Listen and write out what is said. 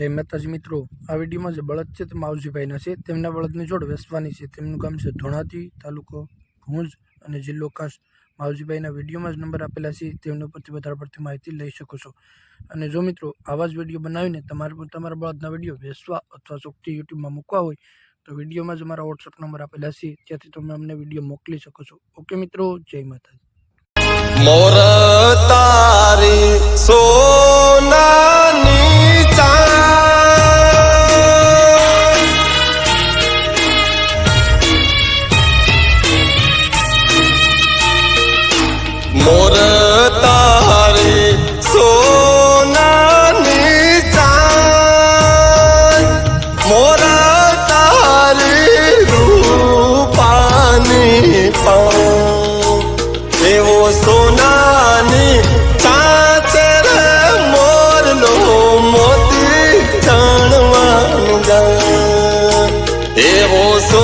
જય માતાજી મિત્રો. આ વિડીયોમાં જે બળદ છે તે માવજીભાઈના છે. તેમના બળદની જોડ વેસવાની છે. તેમનું ગામ છે ધોણાતી તાલુકો ભુજ અને જિલ્લો કાશ માવજીભાઈના વિડીયોમાં જ નંબર આપેલા છે. તેમની ઉપરથી વધારે પડતી માહિતી લઈ શકો છો. અને જો મિત્રો, આવા જ વીડિયો બનાવીને તમારે પણ તમારા બળદના વીડિયો વેસવા અથવા ચોખ્ખી યુટ્યુબમાં મૂકવા હોય, તો વિડીયોમાં જ અમારા વોટ્સઅપ નંબર આપેલા છે. ત્યાંથી તમે અમને વીડિયો મોકલી શકો છો. ઓકે મિત્રો, જય માતાજી. મોર સોનાની ચાચર મોરનો મોતી જાણવા જાય